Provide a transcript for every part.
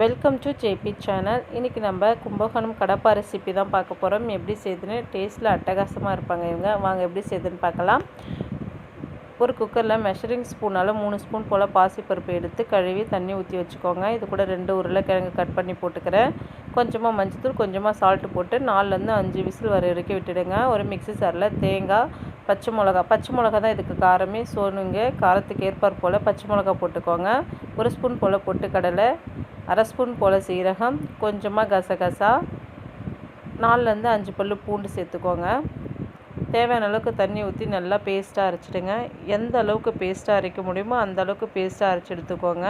Welcome to JP channel இன்றைக்கி நம்ம Kumbakonam Kadapa recipe தான் பார்க்க போகிறோம் எப்படி செய்யுதுன்னு டேஸ்ட்டில் அட்டகாசமாக இருப்பாங்க இவங்க. வாங்க எப்படி செய்யுதுன்னு பார்க்கலாம். ஒரு குக்கரில் மெஷரிங் ஸ்பூனால் மூணு ஸ்பூன் போல் பாசிப்பருப்பு எடுத்து கழுவி தண்ணி ஊற்றி வச்சுக்கோங்க. இது கூட ரெண்டு உருளைக்கிழங்கு கட் பண்ணி போட்டுக்கிறேன். கொஞ்சமாக மஞ்சத்தூள் கொஞ்சமாக சால்ட்டு போட்டு நாலுலேருந்து அஞ்சு விசில் வர வரைக்கும் விட்டுடுங்க. ஒரு மிக்ஸி சாரில் தேங்காய் பச்சை மிளகா. பச்சை மிளகா தான் இதுக்கு காரமே. சோனுங்க காரத்துக்கு ஏற்பார் போல் பச்சை மிளகா போட்டுக்கோங்க. ஒரு ஸ்பூன் போல் பொட்டுக்கடலை அரை ஸ்பூன் போல் சீரகம் கொஞ்சமாக கசகசா நாலுலேருந்து அஞ்சு பல் பூண்டு சேர்த்துக்கோங்க. தேவையான அளவுக்கு தண்ணி ஊற்றி நல்லா பேஸ்ட்டாக அரைச்சிடுங்க. எந்த அளவுக்கு பேஸ்ட்டாக அரைக்க முடியுமோ அந்த அளவுக்கு பேஸ்ட்டாக அரைச்சி எடுத்துக்கோங்க.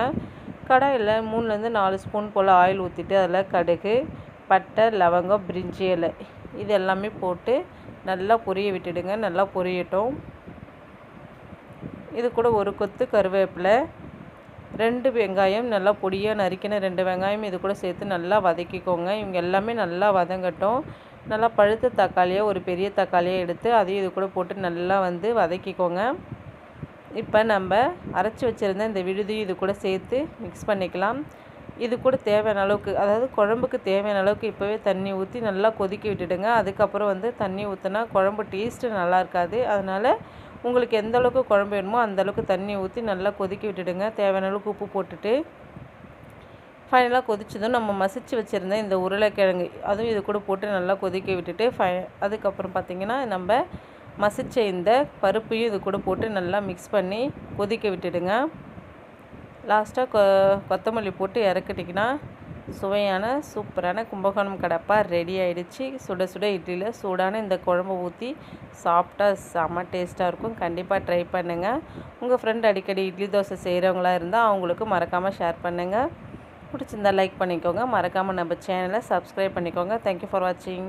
கடாயில் மூணுலேருந்து நாலு ஸ்பூன் போல் ஆயில் ஊற்றிட்டு அதில் கடுகு பட்டை லவங்கம் பிரிஞ்சி இலை இது எல்லாமே போட்டு நல்லா பொரிய விட்டுடுங்க. நல்லா பொரியட்டும். இது கூட ஒரு கொத்து கருவேப்பிலை ரெண்டு வெங்காயம் நல்லா பொடியாக நறுக்கின ரெண்டு வெங்காயம் இது கூட சேர்த்து நல்லா வதக்கிக்கோங்க. இவங்க எல்லாமே நல்லா வதங்கட்டும். நல்லா பழுத்த தக்காளியை ஒரு பெரிய தக்காளியை எடுத்து அதையும் இது கூட போட்டு நல்லா வந்து வதக்கிக்கோங்க. இப்போ நம்ம அரைச்சி வச்சுருந்த இந்த விழுதியும் இது கூட சேர்த்து மிக்ஸ் பண்ணிக்கலாம். இது கூட தேவையான அளவுக்கு அதாவது குழம்புக்கு தேவையான அளவுக்கு இப்போவே தண்ணி ஊற்றி நல்லா கொதிக்க விட்டுடுங்க. அதுக்கப்புறம் வந்து தண்ணி ஊற்றினா குழம்பு டேஸ்ட்டு நல்லா இருக்காது. அதனால் உங்களுக்கு எந்த அளவுக்கு குழம்பு வேணுமோ அந்த அளவுக்கு தண்ணி ஊற்றி நல்லா கொதிக்க விட்டுடுங்க. தேவையான அளவுக்கு உப்பு போட்டுட்டு ஃபைனலாக கொதிச்சதும் நம்ம மசிச்சு வச்சுருந்த இந்த உருளைக்கிழங்கு அதுவும் இது கூட போட்டு நல்லா கொதிக்க விட்டுட்டு ஃபை அதுக்கப்புறம் பார்த்திங்கன்னா நம்ம மசிச்ச இந்த பருப்பையும் இது கூட போட்டு நல்லா மிக்ஸ் பண்ணி கொதிக்க விட்டுடுங்க. லாஸ்ட்டாக கொ கொத்தமல்லி போட்டு இறக்கிட்டிங்கன்னா சுவையான சூப்பரான கும்பகோணம் கடப்பா ரெடி ஆகிடுச்சு சுட சுட இட்லியில் சூடான இந்த குழம்பு ஊற்றி சாப்பிட்டா செம்ம டேஸ்ட்டாக இருக்கும். கண்டிப்பாக ட்ரை பண்ணுங்கள் உங்கள் ஃப்ரெண்ட் அடிக்கடி இட்லி தோசை செய்கிறவங்களா இருந்தால் அவங்களுக்கு மறக்காமல் ஷேர் பண்ணுங்கள் பிடிச்சிருந்தா லைக் பண்ணிக்கோங்க. மறக்காமல் நம்ம சேனலை சப்ஸ்கிரைப் பண்ணிக்கோங்க. தேங்க்யூ ஃபார் வாட்சிங்